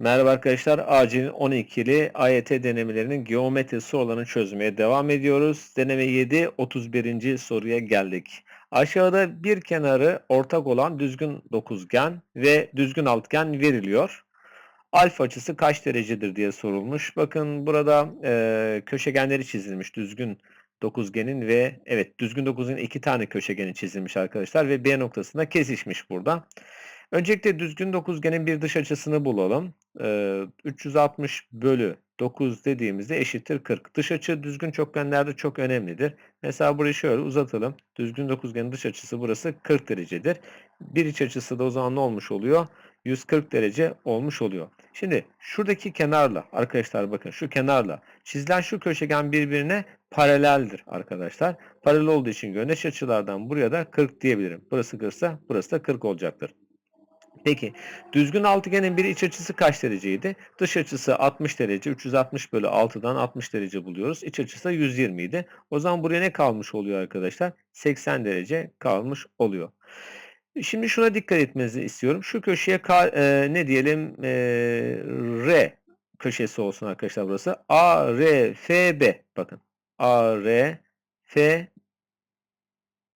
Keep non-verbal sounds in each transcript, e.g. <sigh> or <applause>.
Merhaba arkadaşlar. Acil'in 12'li AYT denemelerinin geometri sorularını çözmeye devam ediyoruz. Deneme 7, 31. soruya geldik. Aşağıda bir kenarı ortak olan düzgün dokuzgen ve düzgün altıgen veriliyor. Alfa açısı kaç derecedir diye sorulmuş. Bakın burada e, köşegenleri çizilmiş düzgün dokuzgenin ve evet düzgün dokuzgenin iki tane köşegeni çizilmiş arkadaşlar ve B noktasında kesişmiş burada. Öncelikle düzgün dokuzgenin bir dış açısını bulalım. Ee, 360 bölü 9 dediğimizde eşittir 40. Dış açı düzgün çokgenlerde çok önemlidir. Mesela burayı şöyle uzatalım. Düzgün dokuzgenin dış açısı burası 40 derecedir. Bir iç açısı da o zaman ne olmuş oluyor? 140 derece olmuş oluyor. Şimdi şuradaki kenarla arkadaşlar bakın şu kenarla çizilen şu köşegen birbirine paraleldir arkadaşlar. Paralel olduğu için güneş açılardan buraya da 40 diyebilirim. Burası 40 ise burası da 40 olacaktır. Peki düzgün altıgenin bir iç açısı kaç dereceydi? Dış açısı 60 derece. 360 bölü 6'dan 60 derece buluyoruz. İç açısı da 120 idi. O zaman buraya ne kalmış oluyor arkadaşlar? 80 derece kalmış oluyor. Şimdi şuna dikkat etmenizi istiyorum. Şu köşeye K, e, ne diyelim e, R köşesi olsun arkadaşlar burası. A, R, F, B. Bakın. A, R, F,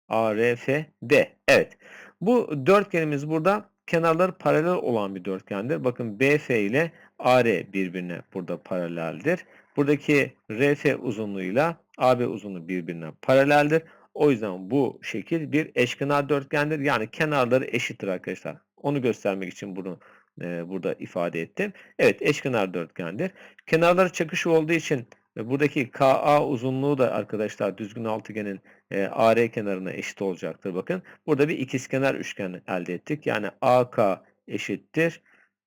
A, R, F, B. Evet. Bu dörtgenimiz burada kenarları paralel olan bir dörtgendir. Bakın BF ile AR birbirine burada paraleldir. Buradaki RF uzunluğuyla AB uzunluğu birbirine paraleldir. O yüzden bu şekil bir eşkenar dörtgendir. Yani kenarları eşittir arkadaşlar. Onu göstermek için bunu e, burada ifade ettim. Evet eşkenar dörtgendir. Kenarları çakışı olduğu için ve buradaki KA uzunluğu da arkadaşlar düzgün altıgenin e, AR kenarına eşit olacaktır. Bakın burada bir ikizkenar üçgen elde ettik. Yani AK eşittir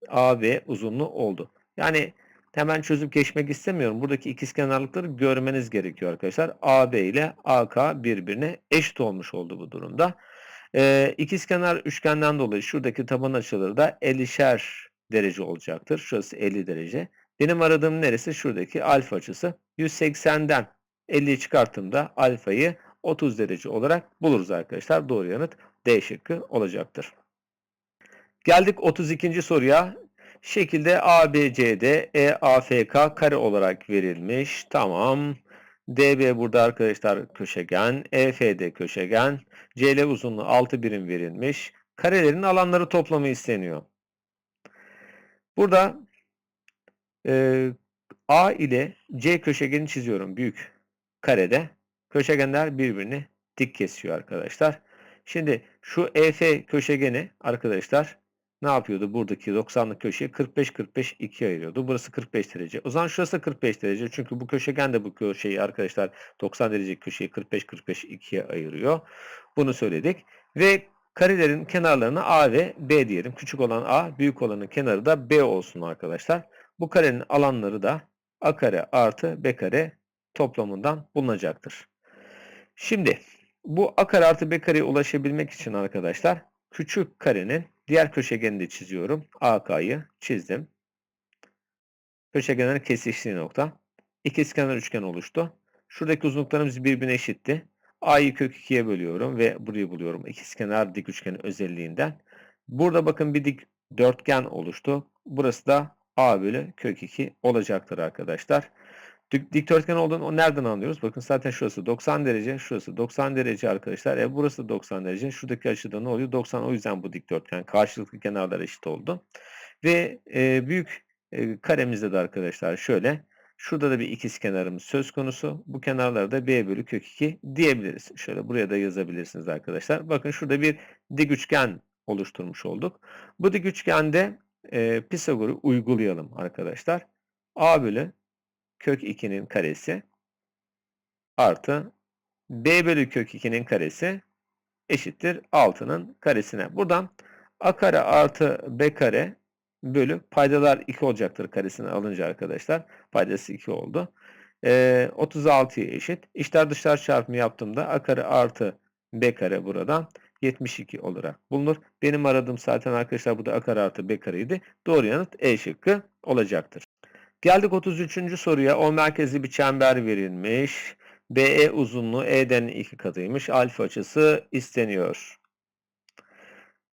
AB uzunluğu oldu. Yani hemen çözüp geçmek istemiyorum. Buradaki ikizkenarlıkları görmeniz gerekiyor arkadaşlar. AB ile AK birbirine eşit olmuş oldu bu durumda. E, ikizkenar üçgenden dolayı şuradaki taban açıları da 50'şer derece olacaktır. Şurası 50 derece. Benim aradığım neresi? Şuradaki alfa açısı. 180'den 50'yi çıkarttığımda alfayı 30 derece olarak buluruz arkadaşlar. Doğru yanıt D şıkkı olacaktır. Geldik 32. soruya. Şekilde ABCD EAFK kare olarak verilmiş. Tamam. DB burada arkadaşlar köşegen. EFD köşegen. CL uzunluğu 6 birim verilmiş. Karelerin alanları toplamı isteniyor. Burada e, A ile C köşegeni çiziyorum büyük karede. Köşegenler birbirini dik kesiyor arkadaşlar. Şimdi şu EF köşegeni arkadaşlar ne yapıyordu? Buradaki 90'lık köşeyi 45-45 ikiye ayırıyordu. Burası 45 derece. O zaman şurası 45 derece. Çünkü bu köşegen de bu köşeyi arkadaşlar 90 derece köşeyi 45-45 ikiye ayırıyor. Bunu söyledik. Ve karelerin kenarlarına A ve B diyelim. Küçük olan A, büyük olanın kenarı da B olsun arkadaşlar. Bu karenin alanları da A kare artı B kare toplamından bulunacaktır. Şimdi bu A kare artı B kareye ulaşabilmek için arkadaşlar küçük karenin diğer köşegenini de çiziyorum. AK'yı çizdim. Köşegenlerin kesiştiği nokta. İkizkenar üçgen oluştu. Şuradaki uzunluklarımız birbirine eşitti. A'yı kök 2'ye bölüyorum ve burayı buluyorum. İkizkenar dik üçgenin özelliğinden. Burada bakın bir dik dörtgen oluştu. Burası da A bölü kök 2 olacaktır arkadaşlar. Dikdörtgen olduğunu nereden anlıyoruz? Bakın zaten şurası 90 derece, şurası 90 derece arkadaşlar. E burası 90 derece. Şuradaki açıda ne oluyor? 90 o yüzden bu dikdörtgen karşılıklı kenarlar eşit oldu. Ve e, büyük e, karemizde de arkadaşlar şöyle. Şurada da bir ikiz kenarımız söz konusu. Bu kenarları da b bölü kök 2 diyebiliriz. Şöyle buraya da yazabilirsiniz arkadaşlar. Bakın şurada bir dik üçgen oluşturmuş olduk. Bu dik üçgende e, Pisagor'u uygulayalım arkadaşlar. A bölü kök 2'nin karesi artı b bölü kök 2'nin karesi eşittir 6'nın karesine. Buradan a kare artı b kare bölü paydalar 2 olacaktır karesini alınca arkadaşlar. Paydası 2 oldu. E, 36'ya eşit. İçler dışlar çarpımı yaptığımda a kare artı b kare buradan 72 olarak bulunur. Benim aradığım zaten arkadaşlar burada a kare artı b kareydi. Doğru yanıt E şıkkı olacaktır. Geldik 33. soruya. O merkezli bir çember verilmiş. BE uzunluğu E'den iki katıymış. Alfa açısı isteniyor.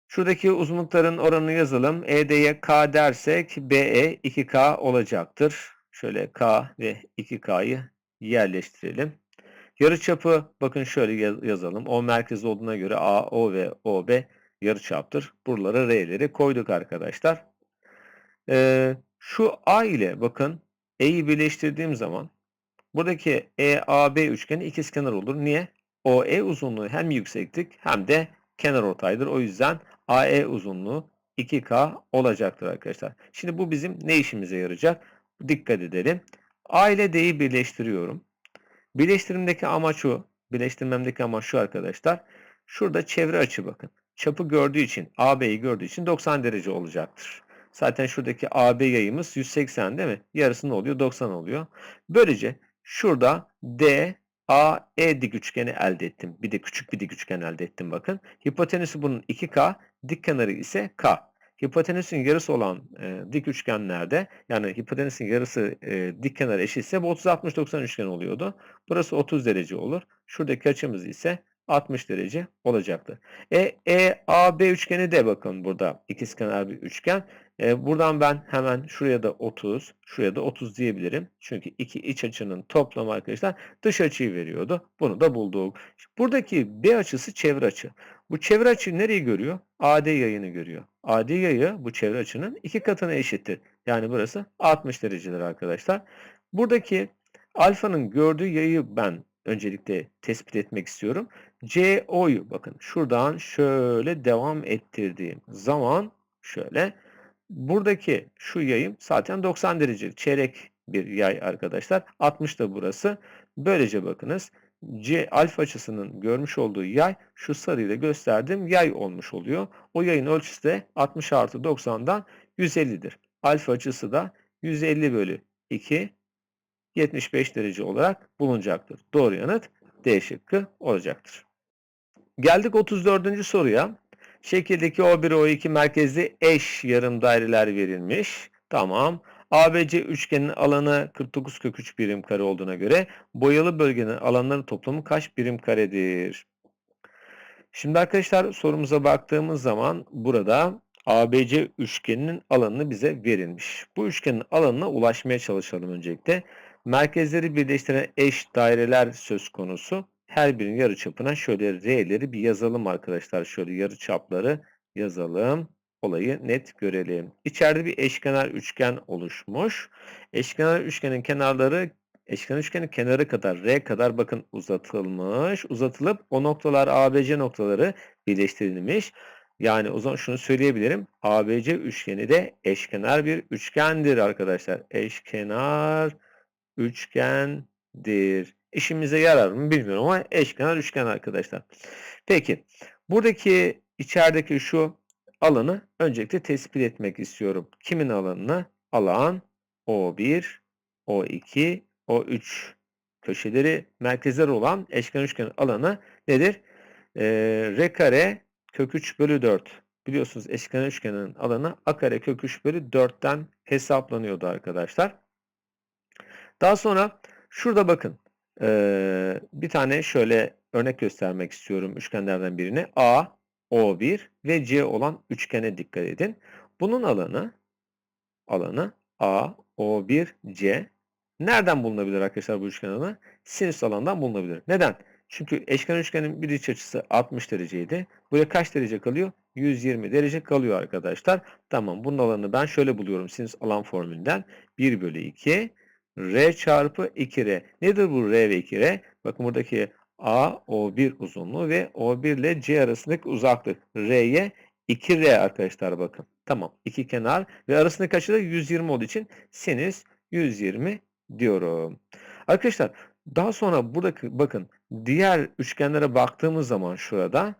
Şuradaki uzunlukların oranını yazalım. ED'ye K dersek BE 2K olacaktır. Şöyle K ve 2K'yı yerleştirelim. Yarıçapı bakın şöyle yazalım. O merkez olduğuna göre AO ve OB yarıçaptır. Buralara R'leri koyduk arkadaşlar. Ee, şu A ile bakın E'yi birleştirdiğim zaman buradaki EAB üçgeni ikizkenar olur. Niye? OE uzunluğu hem yükseklik hem de kenar ortaydır. O yüzden AE uzunluğu 2K olacaktır arkadaşlar. Şimdi bu bizim ne işimize yarayacak? Dikkat edelim. A ile D'yi birleştiriyorum. Birleştirimdeki amaç o. Birleştirmemdeki amaç şu arkadaşlar. Şurada çevre açı bakın. Çapı gördüğü için, AB'yi gördüğü için 90 derece olacaktır. Zaten şuradaki AB yayımız 180 değil mi? Yarısı ne oluyor? 90 oluyor. Böylece şurada D, A, E dik üçgeni elde ettim. Bir de küçük bir dik üçgen elde ettim bakın. Hipotenüsü bunun 2K, dik kenarı ise K. Hipotenüsün yarısı olan e, dik üçgenlerde yani hipotenüsün yarısı e, dik kenar eşitse bu 30-60-90 üçgen oluyordu. Burası 30 derece olur. Şuradaki açımız ise 60 derece olacaktır. E, E, A, B üçgeni de bakın burada ikizkenar bir üçgen. E, buradan ben hemen şuraya da 30, şuraya da 30 diyebilirim. Çünkü iki iç açının toplamı arkadaşlar dış açıyı veriyordu. Bunu da bulduk. Buradaki B açısı çevre açı. Bu çevre açı nereyi görüyor? AD yayını görüyor. AD yayı bu çevre açının iki katına eşittir. Yani burası 60 derecedir arkadaşlar. Buradaki alfanın gördüğü yayı ben öncelikle tespit etmek istiyorum. CO'yu bakın şuradan şöyle devam ettirdiğim zaman şöyle buradaki şu yayım zaten 90 derece çeyrek bir yay arkadaşlar. 60 da burası. Böylece bakınız C alfa açısının görmüş olduğu yay şu sarıyla gösterdiğim yay olmuş oluyor. O yayın ölçüsü de 60 artı 90'dan 150'dir. Alfa açısı da 150 bölü 2 75 derece olarak bulunacaktır. Doğru yanıt D şıkkı olacaktır. Geldik 34. soruya. Şekildeki O1 O2 merkezli eş yarım daireler verilmiş. Tamam. ABC üçgenin alanı 49 kök 3 birim kare olduğuna göre boyalı bölgenin alanları toplamı kaç birim karedir? Şimdi arkadaşlar sorumuza baktığımız zaman burada ABC üçgeninin alanını bize verilmiş. Bu üçgenin alanına ulaşmaya çalışalım öncelikle. Merkezleri birleştiren eş daireler söz konusu. Her birinin yarıçapına şöyle R'leri bir yazalım arkadaşlar. Şöyle yarıçapları yazalım olayı net görelim. İçeride bir eşkenar üçgen oluşmuş. Eşkenar üçgenin kenarları eşkenar üçgenin kenarı kadar R kadar bakın uzatılmış. Uzatılıp o noktalar ABC noktaları birleştirilmiş. Yani o zaman şunu söyleyebilirim. ABC üçgeni de eşkenar bir üçgendir arkadaşlar. Eşkenar üçgendir. İşimize yarar mı bilmiyorum ama eşkenar üçgen arkadaşlar. Peki buradaki içerideki şu alanı öncelikle tespit etmek istiyorum. Kimin alanını? Alan O1, O2, O3 köşeleri merkezler olan eşkenar üçgen alanı nedir? Ee, R kare kök 3 bölü 4. Biliyorsunuz eşkenar üçgenin alanı A kare kök 3 bölü 4'ten hesaplanıyordu arkadaşlar. Daha sonra şurada bakın ee, bir tane şöyle örnek göstermek istiyorum üçgenlerden birini. A, O1 ve C olan üçgene dikkat edin. Bunun alanı alanı A, O1, C. Nereden bulunabilir arkadaşlar bu üçgen alanı? Sinüs alandan bulunabilir. Neden? Çünkü eşkenar üçgenin bir iç açısı 60 dereceydi. Buraya kaç derece kalıyor? 120 derece kalıyor arkadaşlar. Tamam bunun alanını ben şöyle buluyorum sinüs alan formülünden. 1 bölü 2 R çarpı 2R. Nedir bu R ve 2R? Bakın buradaki A, O1 uzunluğu ve O1 ile C arasındaki uzaklık. R'ye 2R arkadaşlar bakın. Tamam. iki kenar ve arasındaki açı da 120 olduğu için sinüs 120 diyorum. Arkadaşlar daha sonra buradaki bakın diğer üçgenlere baktığımız zaman şurada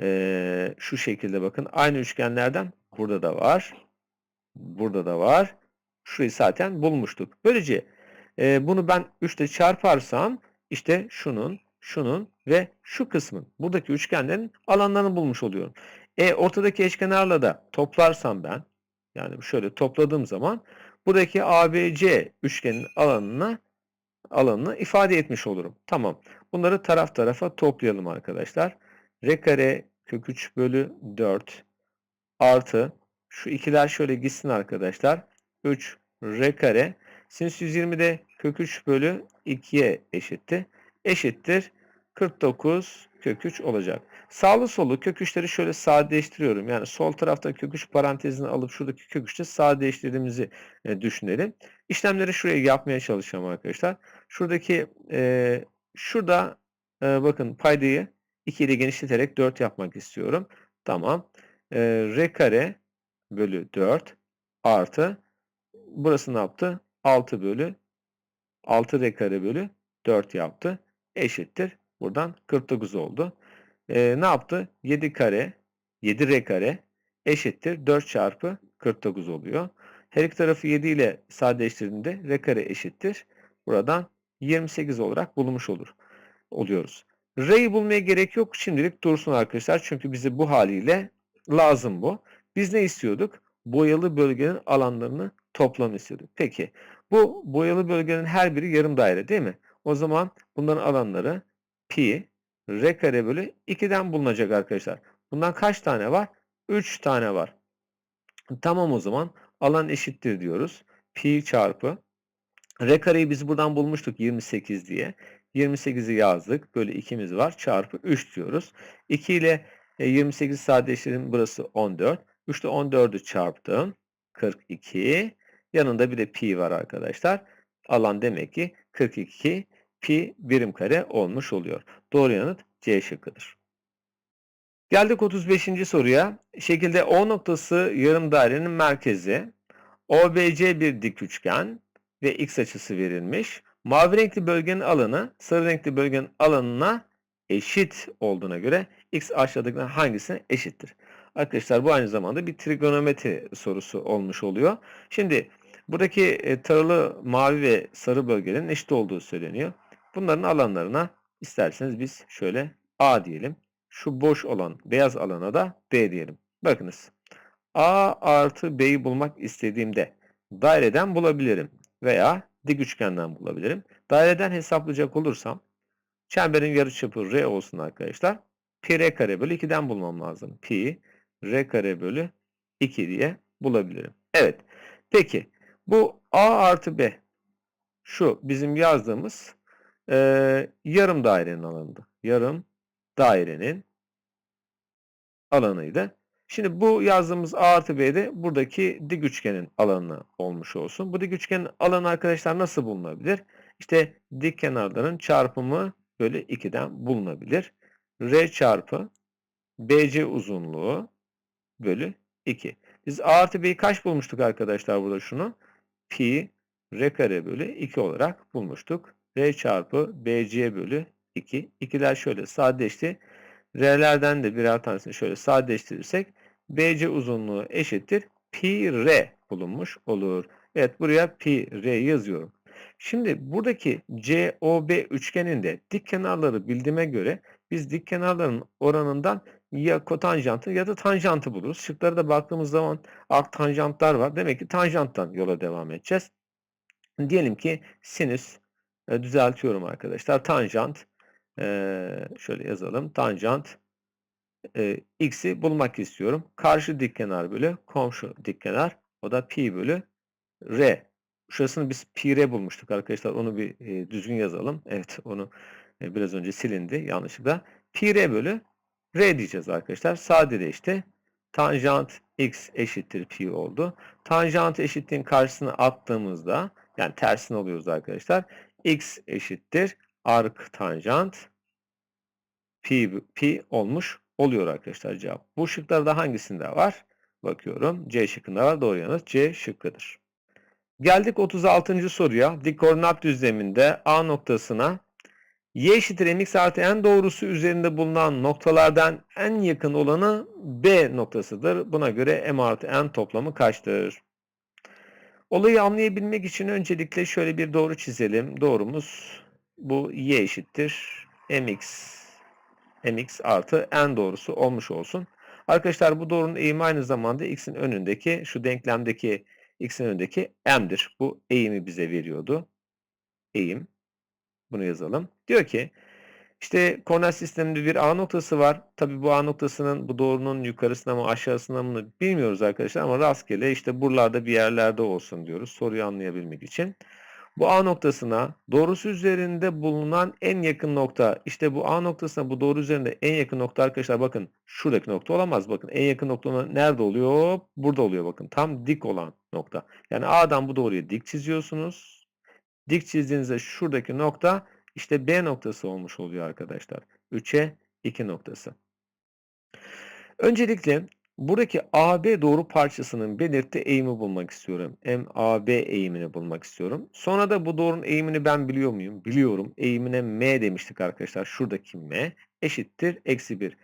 ee, şu şekilde bakın aynı üçgenlerden burada da var. Burada da var. Şurayı zaten bulmuştuk. Böylece e, bunu ben 3 ile çarparsam işte şunun, şunun ve şu kısmın buradaki üçgenlerin alanlarını bulmuş oluyorum. E ortadaki eşkenarla da toplarsam ben yani şöyle topladığım zaman buradaki ABC üçgenin alanına alanını ifade etmiş olurum. Tamam. Bunları taraf tarafa toplayalım arkadaşlar. R kare kök 3 bölü 4 artı şu ikiler şöyle gitsin arkadaşlar. 3 r kare sinüs 120 de kök 3 bölü 2'ye eşitti. Eşittir 49 kök 3 olacak. Sağlı solu kök 3'leri şöyle sadeleştiriyorum. Yani sol tarafta kök 3 parantezini alıp şuradaki kök 3'te sadeleştirdiğimizi e, düşünelim. İşlemleri şuraya yapmaya çalışacağım arkadaşlar. Şuradaki e, şurada e, bakın paydayı 2 ile genişleterek 4 yapmak istiyorum. Tamam. E, r kare bölü 4 artı burası ne yaptı? 6 bölü 6 r kare bölü 4 yaptı. Eşittir. Buradan 49 oldu. Ee, ne yaptı? 7 kare 7 r kare eşittir 4 çarpı 49 oluyor. Her iki tarafı 7 ile sadeleştirdiğinde r kare eşittir. Buradan 28 olarak bulmuş olur. Oluyoruz. R'yi bulmaya gerek yok. Şimdilik dursun arkadaşlar. Çünkü bize bu haliyle lazım bu. Biz ne istiyorduk? Boyalı bölgenin alanlarını toplam istiyorduk. Peki bu boyalı bölgenin her biri yarım daire değil mi? O zaman bunların alanları pi r kare bölü 2'den bulunacak arkadaşlar. Bundan kaç tane var? 3 tane var. Tamam o zaman alan eşittir diyoruz. Pi çarpı r kareyi biz buradan bulmuştuk 28 diye. 28'i yazdık. Böyle 2'miz var. Çarpı 3 diyoruz. 2 ile 28 sadeleştirelim. Burası 14. 3 ile 14'ü çarptım. 42. Yanında bir de pi var arkadaşlar. Alan demek ki 42 pi birim kare olmuş oluyor. Doğru yanıt C şıkkıdır. Geldik 35. soruya. Şekilde O noktası yarım dairenin merkezi. OBC bir dik üçgen ve x açısı verilmiş. Mavi renkli bölgenin alanı sarı renkli bölgenin alanına eşit olduğuna göre x aşağıdakilerden hangisine eşittir? Arkadaşlar bu aynı zamanda bir trigonometri sorusu olmuş oluyor. Şimdi buradaki e, taralı mavi ve sarı bölgelerin eşit olduğu söyleniyor. Bunların alanlarına isterseniz biz şöyle A diyelim. Şu boş olan beyaz alana da B diyelim. Bakınız. A artı B'yi bulmak istediğimde daireden bulabilirim veya dik üçgenden bulabilirim. Daireden hesaplayacak olursam çemberin yarıçapı R olsun arkadaşlar. Pi R kare bölü 2'den bulmam lazım. Pi R kare bölü 2 diye bulabilirim. Evet. Peki bu A artı B şu bizim yazdığımız e, yarım dairenin alanıydı. Yarım dairenin alanıydı. Şimdi bu yazdığımız A artı B de buradaki dik üçgenin alanı olmuş olsun. Bu dik üçgenin alanı arkadaşlar nasıl bulunabilir? İşte dik kenarların çarpımı bölü 2'den bulunabilir. R çarpı BC uzunluğu bölü 2. Biz A artı B'yi kaç bulmuştuk arkadaşlar burada şunu? Pi R kare bölü 2 olarak bulmuştuk. R çarpı BC bölü 2. İkiler şöyle sadeleşti. R'lerden de birer tanesini şöyle sadeleştirirsek BC uzunluğu eşittir. Pi R bulunmuş olur. Evet buraya pi R yazıyorum. Şimdi buradaki COB üçgeninde dik kenarları bildiğime göre biz dik kenarların oranından ya kotanjantı ya da tanjantı buluruz. Şıklara da baktığımız zaman ark tanjantlar var. Demek ki tanjanttan yola devam edeceğiz. Diyelim ki sinüs e, düzeltiyorum arkadaşlar. Tanjant e, şöyle yazalım. Tanjant e, x'i bulmak istiyorum. Karşı dik kenar bölü komşu dik kenar. O da pi bölü r. Şurasını biz pi r bulmuştuk arkadaşlar. Onu bir e, düzgün yazalım. Evet onu e, biraz önce silindi yanlışlıkla. Pi r bölü r diyeceğiz arkadaşlar. Sadeleşti. Tanjant x eşittir pi oldu. Tanjant eşitliğin karşısına attığımızda yani tersini alıyoruz arkadaşlar. x eşittir ark tanjant pi, pi olmuş oluyor arkadaşlar cevap. Bu şıklarda hangisinde var? Bakıyorum. C şıkkında var. Doğru yanıt C şıkkıdır. Geldik 36. soruya. Dik koordinat düzleminde A noktasına y eşittir mx artı n doğrusu üzerinde bulunan noktalardan en yakın olanı B noktasıdır. Buna göre m artı n toplamı kaçtır? Olayı anlayabilmek için öncelikle şöyle bir doğru çizelim. Doğrumuz bu y eşittir mx mx artı n doğrusu olmuş olsun. Arkadaşlar bu doğrunun eğimi aynı zamanda x'in önündeki şu denklemdeki x'in önündeki m'dir. Bu eğimi bize veriyordu. Eğim. Bunu yazalım. Diyor ki İşte koordinat sisteminde bir A noktası var. Tabi bu A noktasının bu doğrunun yukarısına mı aşağısına mı bilmiyoruz arkadaşlar ama rastgele işte buralarda bir yerlerde olsun diyoruz soruyu anlayabilmek için. Bu A noktasına doğrusu üzerinde bulunan en yakın nokta işte bu A noktasına bu doğru üzerinde en yakın nokta arkadaşlar bakın şuradaki nokta olamaz bakın en yakın nokta nerede oluyor? Burada oluyor bakın tam dik olan nokta. Yani A'dan bu doğruya dik çiziyorsunuz. Dik çizdiğinizde şuradaki nokta işte B noktası olmuş oluyor arkadaşlar. 3'e 2 noktası. Öncelikle buradaki AB doğru parçasının belirttiği eğimi bulmak istiyorum. MAB eğimini bulmak istiyorum. Sonra da bu doğrunun eğimini ben biliyor muyum? Biliyorum. Eğimine M demiştik arkadaşlar. Şuradaki M eşittir eksi 1.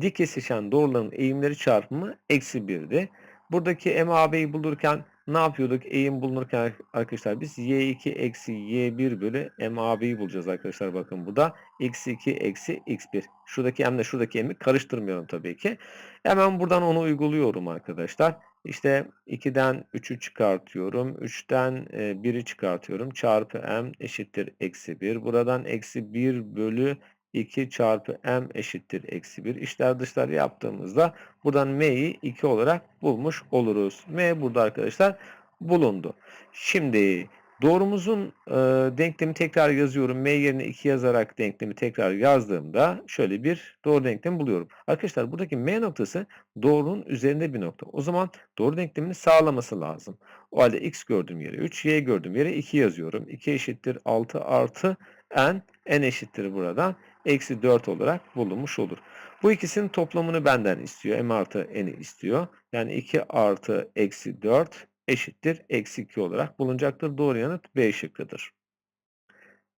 Dik kesişen doğruların eğimleri çarpımı eksi 1'di. Buradaki MAB'yi bulurken ne yapıyorduk? Eğim bulunurken arkadaşlar biz y2 eksi y1 bölü MAB'yi bulacağız arkadaşlar. Bakın bu da x2 eksi x1. Şuradaki m ile şuradaki m'i karıştırmıyorum tabii ki. Hemen buradan onu uyguluyorum arkadaşlar. İşte 2'den 3'ü çıkartıyorum. 3'ten 1'i çıkartıyorum. Çarpı m eşittir eksi 1. Buradan eksi 1 bölü 2 çarpı m eşittir eksi 1. İşler dışlar yaptığımızda buradan m'yi 2 olarak bulmuş oluruz. m burada arkadaşlar bulundu. Şimdi doğrumuzun e, denklemi tekrar yazıyorum. m yerine 2 yazarak denklemi tekrar yazdığımda şöyle bir doğru denklemi buluyorum. Arkadaşlar buradaki m noktası doğrunun üzerinde bir nokta. O zaman doğru denklemini sağlaması lazım. O halde x gördüğüm yere 3, y gördüğüm yere 2 yazıyorum. 2 eşittir 6 artı n, n eşittir buradan eksi 4 olarak bulunmuş olur. Bu ikisinin toplamını benden istiyor. M artı N'i istiyor. Yani 2 artı eksi 4 eşittir eksi 2 olarak bulunacaktır. Doğru yanıt B şıkkıdır.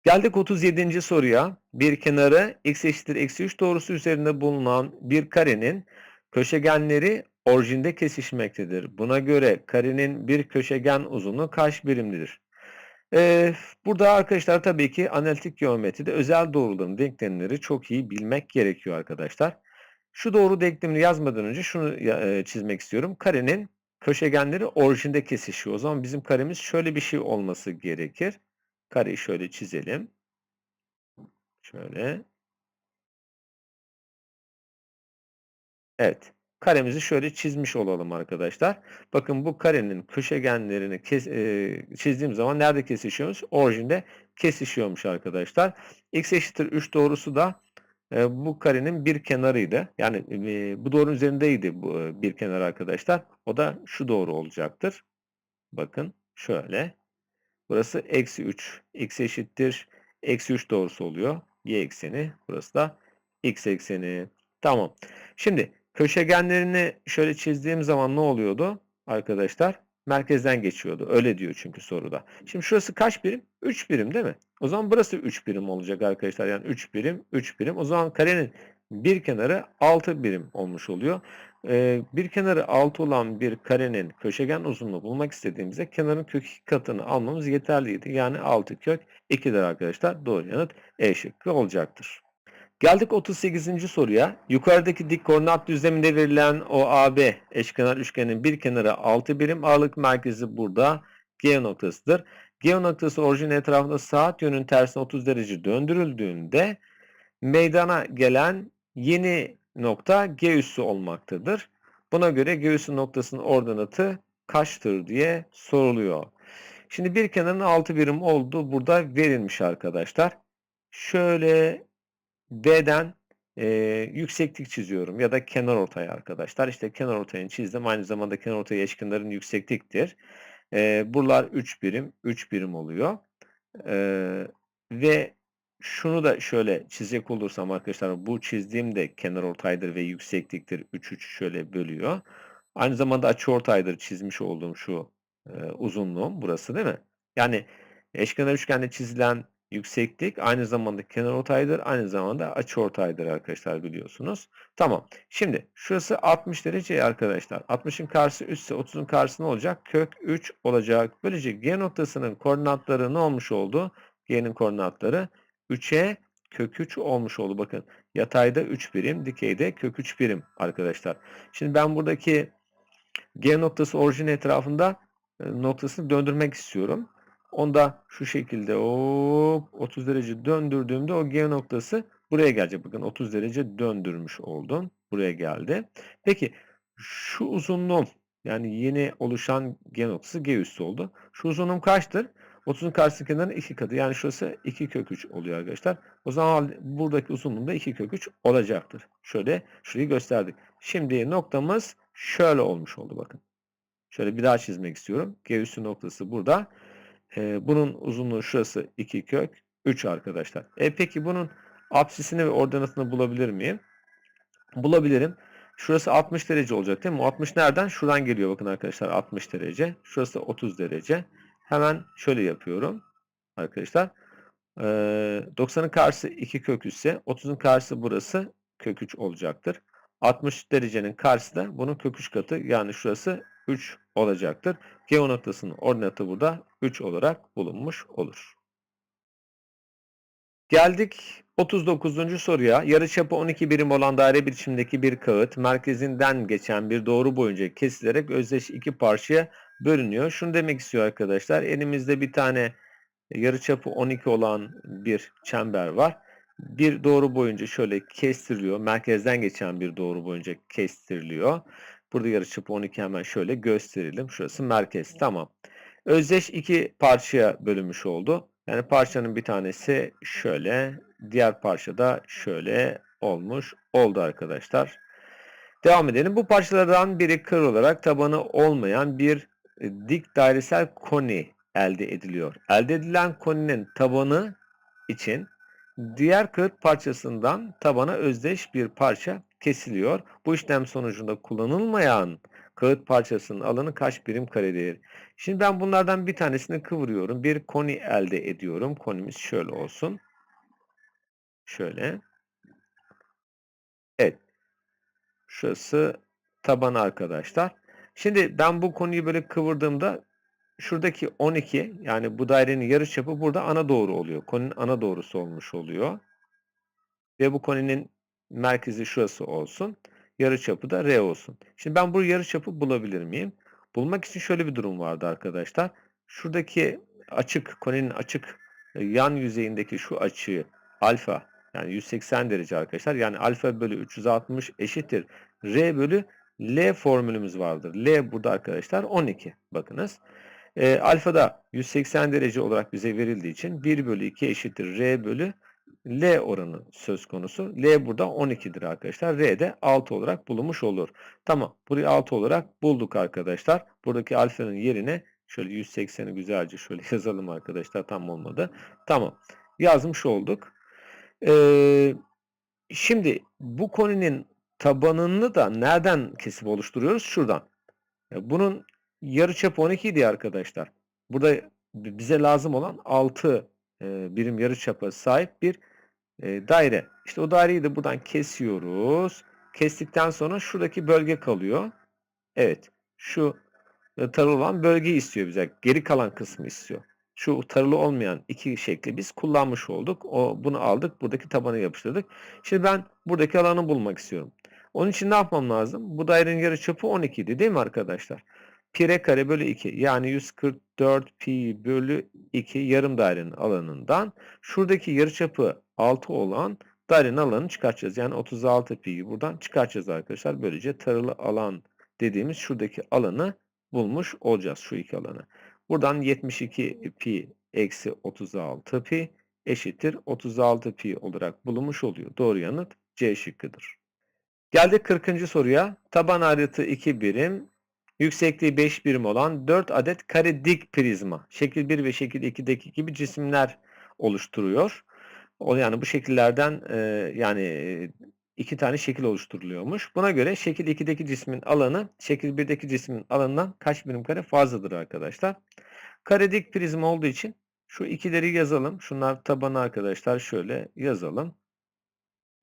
Geldik 37. soruya. Bir kenarı x eşittir eksi 3 doğrusu üzerinde bulunan bir karenin köşegenleri orijinde kesişmektedir. Buna göre karenin bir köşegen uzunluğu kaç birimlidir? Ee, burada arkadaşlar tabii ki analitik geometride özel doğruların denklemleri çok iyi bilmek gerekiyor arkadaşlar. Şu doğru denklemini yazmadan önce şunu e, çizmek istiyorum. Karenin köşegenleri orijinde kesişiyor. O zaman bizim karemiz şöyle bir şey olması gerekir. Kareyi şöyle çizelim. Şöyle. Evet karemizi şöyle çizmiş olalım arkadaşlar. Bakın bu karenin köşegenlerini kes, e, çizdiğim zaman nerede kesişiyormuş? Orijinde kesişiyormuş arkadaşlar. X eşittir 3 doğrusu da e, bu karenin bir kenarıydı. Yani e, bu doğrunun üzerindeydi bu e, bir kenar arkadaşlar. O da şu doğru olacaktır. Bakın şöyle. Burası eksi 3. X eşittir. Eksi 3 doğrusu oluyor. Y ekseni. Burası da X ekseni. Tamam. Şimdi Köşegenlerini şöyle çizdiğim zaman ne oluyordu arkadaşlar? Merkezden geçiyordu. Öyle diyor çünkü soruda. Şimdi şurası kaç birim? 3 birim değil mi? O zaman burası 3 birim olacak arkadaşlar. Yani 3 birim, 3 birim. O zaman karenin bir kenarı 6 birim olmuş oluyor. Ee, bir kenarı 6 olan bir karenin köşegen uzunluğu bulmak istediğimizde kenarın kök 2 katını almamız yeterliydi. Yani 6 kök 2'dir arkadaşlar. Doğru yanıt E şıkkı olacaktır. Geldik 38. soruya. Yukarıdaki dik koordinat düzleminde verilen o AB eşkenar üçgenin bir kenarı 6 birim ağırlık merkezi burada G noktasıdır. G noktası orijin etrafında saat yönün tersine 30 derece döndürüldüğünde meydana gelen yeni nokta G üssü olmaktadır. Buna göre G üssü noktasının ordinatı kaçtır diye soruluyor. Şimdi bir kenarın 6 birim olduğu burada verilmiş arkadaşlar. Şöyle D'den e, yükseklik çiziyorum ya da kenar ortaya arkadaşlar. İşte kenar ortayını çizdim. Aynı zamanda kenar ortaya eşkenarın yüksekliktir. E, buralar 3 birim, 3 birim oluyor. E, ve şunu da şöyle çizecek olursam arkadaşlar bu çizdiğim de kenar ortaydır ve yüksekliktir. 3 3 şöyle bölüyor. Aynı zamanda açı ortaydır çizmiş olduğum şu e, uzunluğum burası değil mi? Yani eşkenar üçgende çizilen yükseklik aynı zamanda kenar ortaydır. Aynı zamanda açı ortaydır arkadaşlar biliyorsunuz. Tamam. Şimdi şurası 60 derece arkadaşlar. 60'ın karşısı 3 ise 30'un karşısı ne olacak? Kök 3 olacak. Böylece G noktasının koordinatları ne olmuş oldu? G'nin koordinatları 3'e kök 3 olmuş oldu. Bakın yatayda 3 birim, dikeyde kök 3 birim arkadaşlar. Şimdi ben buradaki G noktası orijin etrafında e, noktasını döndürmek istiyorum. Onda şu şekilde hop 30 derece döndürdüğümde o G noktası Buraya gelecek. Bakın 30 derece döndürmüş oldum. Buraya geldi. Peki şu uzunluğum yani yeni oluşan G noktası G üssü oldu. Şu uzunluğum kaçtır? 30'un karşısı kenarının 2 katı. Yani şurası 2 kök 3 oluyor arkadaşlar. O zaman buradaki uzunluğum da 2 kök 3 olacaktır. Şöyle şurayı gösterdik. Şimdi noktamız şöyle olmuş oldu bakın. Şöyle bir daha çizmek istiyorum. G üssü noktası burada. Ee, bunun uzunluğu şurası 2 kök 3 arkadaşlar. E peki bunun apsisini ve ordinatını bulabilir miyim? Bulabilirim. Şurası 60 derece olacak değil mi? O 60 nereden? Şuradan geliyor bakın arkadaşlar 60 derece. Şurası 30 derece. Hemen şöyle yapıyorum arkadaşlar. Ee, 90'ın karşısı 2 kök 3 ise 30'un karşısı burası kök 3 olacaktır. 60 derecenin karşısı da bunun kök 3 katı yani şurası 3 olacaktır. G noktasının ordinatı burada 3 olarak bulunmuş olur. Geldik 39. soruya. Yarıçapı 12 birim olan daire biçimdeki bir kağıt merkezinden geçen bir doğru boyunca kesilerek özdeş iki parçaya bölünüyor. Şunu demek istiyor arkadaşlar. Elimizde bir tane yarıçapı 12 olan bir çember var. Bir doğru boyunca şöyle kestiriliyor. Merkezden geçen bir doğru boyunca kestiriliyor. Burada yarıçapı 12 hemen şöyle gösterelim. Şurası merkez. Tamam. Özdeş iki parçaya bölünmüş oldu. Yani parçanın bir tanesi şöyle, diğer parça da şöyle olmuş oldu arkadaşlar. Devam edelim. Bu parçalardan biri kır olarak tabanı olmayan bir e, dik dairesel koni elde ediliyor. Elde edilen koninin tabanı için diğer kağıt parçasından tabana özdeş bir parça kesiliyor. Bu işlem sonucunda kullanılmayan kağıt parçasının alanı kaç birim karedir? Şimdi ben bunlardan bir tanesini kıvırıyorum. Bir koni elde ediyorum. Konimiz şöyle olsun. Şöyle. Evet. Şurası taban arkadaşlar. Şimdi ben bu konuyu böyle kıvırdığımda şuradaki 12 yani bu dairenin yarıçapı burada ana doğru oluyor. Koninin ana doğrusu olmuş oluyor. Ve bu koninin merkezi şurası olsun. Yarıçapı da R olsun. Şimdi ben bu yarıçapı bulabilir miyim? Bulmak için şöyle bir durum vardı arkadaşlar. Şuradaki açık, koninin açık e, yan yüzeyindeki şu açıyı alfa yani 180 derece arkadaşlar. Yani alfa bölü 360 eşittir. R bölü L formülümüz vardır. L burada arkadaşlar 12. Bakınız. E, alfa da 180 derece olarak bize verildiği için 1 bölü 2 eşittir. R bölü L oranı söz konusu. L burada 12'dir arkadaşlar. R de 6 olarak bulunmuş olur. Tamam. Burayı 6 olarak bulduk arkadaşlar. Buradaki alfanın yerine şöyle 180'i güzelce şöyle <laughs> yazalım arkadaşlar. Tam olmadı. Tamam. Yazmış olduk. Ee, şimdi bu koninin tabanını da nereden kesip oluşturuyoruz? Şuradan. Bunun yarıçapı 12 idi arkadaşlar. Burada bize lazım olan 6 birim yarıçapa sahip bir daire. İşte o daireyi de buradan kesiyoruz. Kestikten sonra şuradaki bölge kalıyor. Evet. Şu tarılı olan bölgeyi istiyor bize. Geri kalan kısmı istiyor. Şu tarılı olmayan iki şekli biz kullanmış olduk. O bunu aldık. Buradaki tabanı yapıştırdık. Şimdi ben buradaki alanı bulmak istiyorum. Onun için ne yapmam lazım? Bu dairenin yarıçapı 12 idi değil mi arkadaşlar? Pi r kare bölü 2 yani 144 pi bölü 2 yarım dairenin alanından şuradaki yarıçapı 6 olan dairenin alanını çıkartacağız. Yani 36 pi'yi buradan çıkartacağız arkadaşlar. Böylece taralı alan dediğimiz şuradaki alanı bulmuş olacağız. Şu iki alanı. Buradan 72 pi eksi 36 pi eşittir 36 pi olarak bulunmuş oluyor. Doğru yanıt C şıkkıdır. Geldik 40. soruya. Taban ayrıtı 2 birim, yüksekliği 5 birim olan 4 adet kare dik prizma, şekil 1 ve şekil 2'deki gibi cisimler oluşturuyor. O yani bu şekillerden e, yani iki tane şekil oluşturuluyormuş. Buna göre şekil 2'deki cismin alanı şekil 1'deki cismin alanından kaç birim kare fazladır arkadaşlar. Kare dik prizma olduğu için şu ikileri yazalım. Şunlar tabanı arkadaşlar şöyle yazalım.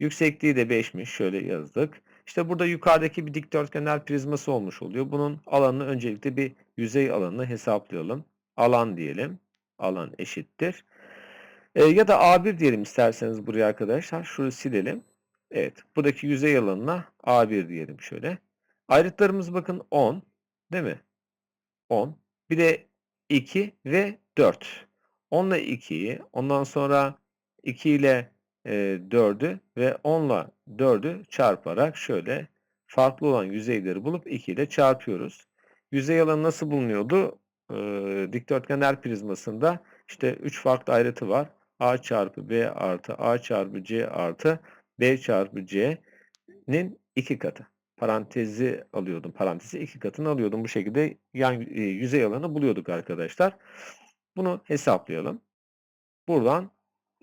Yüksekliği de 5'miş. Şöyle yazdık. İşte burada yukarıdaki bir dikdörtgenler prizması olmuş oluyor. Bunun alanını öncelikle bir yüzey alanını hesaplayalım. Alan diyelim. Alan eşittir. E, ya da A1 diyelim isterseniz buraya arkadaşlar. Şunu silelim. Evet. Buradaki yüzey alanına A1 diyelim şöyle. Ayrıtlarımız bakın 10. Değil mi? 10. Bir de 2 ve 4. 10 ile 2'yi ondan sonra 2 ile eee 4'ü ve 10'la 4'ü çarparak şöyle farklı olan yüzeyleri bulup 2 ile çarpıyoruz. Yüzey alanı nasıl bulunuyordu? Eee, dikdörtgenler prizmasında işte 3 farklı ayrıtı var. A çarpı B artı A çarpı C artı B çarpı C'nin 2 katı. Parantezi alıyordum. Parantezi 2 katını alıyordum. Bu şekilde yan eee, yüzey alanı buluyorduk arkadaşlar. Bunu hesaplayalım. Buradan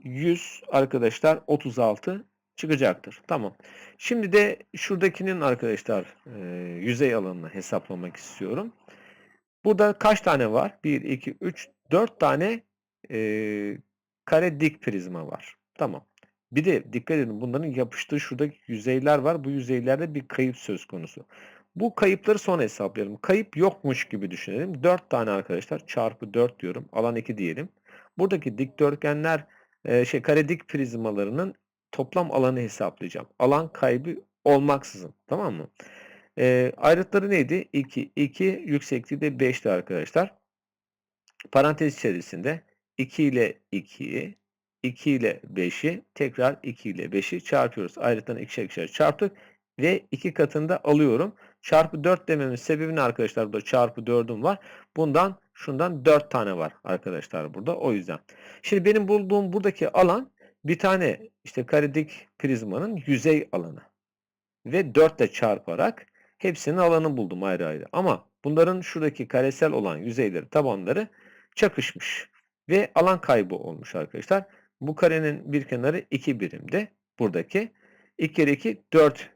100 arkadaşlar 36 çıkacaktır. Tamam. Şimdi de şuradakinin arkadaşlar eee, yüzey alanını hesaplamak istiyorum. Burada kaç tane var? 1, 2, 3, 4 tane eee, kare dik prizma var. Tamam. Bir de dikkat edin bunların yapıştığı şuradaki yüzeyler var. Bu yüzeylerde bir kayıp söz konusu. Bu kayıpları sonra hesaplayalım. Kayıp yokmuş gibi düşünelim. 4 tane arkadaşlar çarpı 4 diyorum. Alan 2 diyelim. Buradaki dikdörtgenler eee, şey kare dik prizmalarının toplam alanı hesaplayacağım. Alan kaybı olmaksızın. Tamam mı? Eee, ayrıtları neydi? 2, 2 yüksekliği de 5'ti arkadaşlar. Parantez içerisinde 2 ile 2'yi, 2 ile 5'i, tekrar 2 ile 5'i çarpıyoruz. Ayrıtlarını ikişer ikişer çarptık ve 2 katında alıyorum. Çarpı 4 dememin sebebi ne arkadaşlar? Burada çarpı 4'üm var. Bundan şundan 4 tane var arkadaşlar burada. O yüzden. Şimdi benim bulduğum buradaki alan bir tane işte kare dik prizmanın yüzey alanı. Ve 4 ile çarparak hepsinin alanını buldum ayrı ayrı. Ama bunların şuradaki karesel olan yüzeyleri, tabanları çakışmış. Ve alan kaybı olmuş arkadaşlar. Bu karenin bir kenarı 2 birimdi. Buradaki. 2 kere 2 4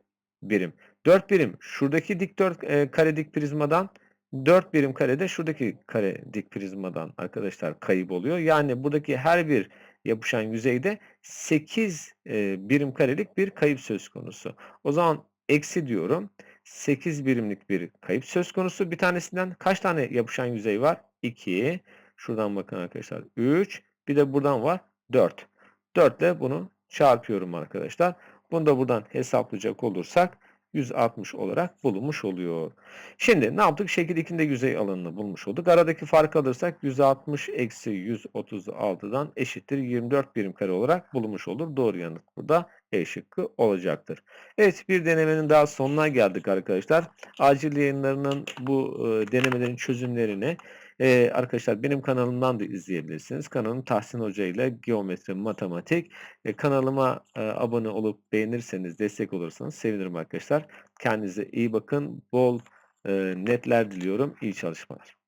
birim. 4 birim şuradaki dikdört e, kare dik prizmadan 4 birim karede şuradaki kare dik prizmadan arkadaşlar kayıp oluyor. Yani buradaki her bir yapışan yüzeyde 8 e, birim karelik bir kayıp söz konusu. O zaman eksi diyorum. 8 birimlik bir kayıp söz konusu. Bir tanesinden kaç tane yapışan yüzey var? 2. Şuradan bakın arkadaşlar. 3. Bir de buradan var. 4. 4 ile bunu çarpıyorum arkadaşlar. Bunu da buradan hesaplayacak olursak 160 olarak bulunmuş oluyor. Şimdi ne yaptık? Şekil 2'de yüzey alanını bulmuş olduk. Aradaki farkı alırsak 160 eksi 136'dan eşittir 24 birim kare olarak bulunmuş olur. Doğru yanıt burada E şıkkı olacaktır. Evet bir denemenin daha sonuna geldik arkadaşlar. Acil yayınlarının bu e, denemelerin çözümlerini e, arkadaşlar benim kanalımdan da izleyebilirsiniz. Kanalım Tahsin Hoca ile Geometri Matematik. E, kanalıma e, abone olup beğenirseniz, destek olursanız sevinirim arkadaşlar. Kendinize iyi bakın. Bol e, netler diliyorum. İyi çalışmalar.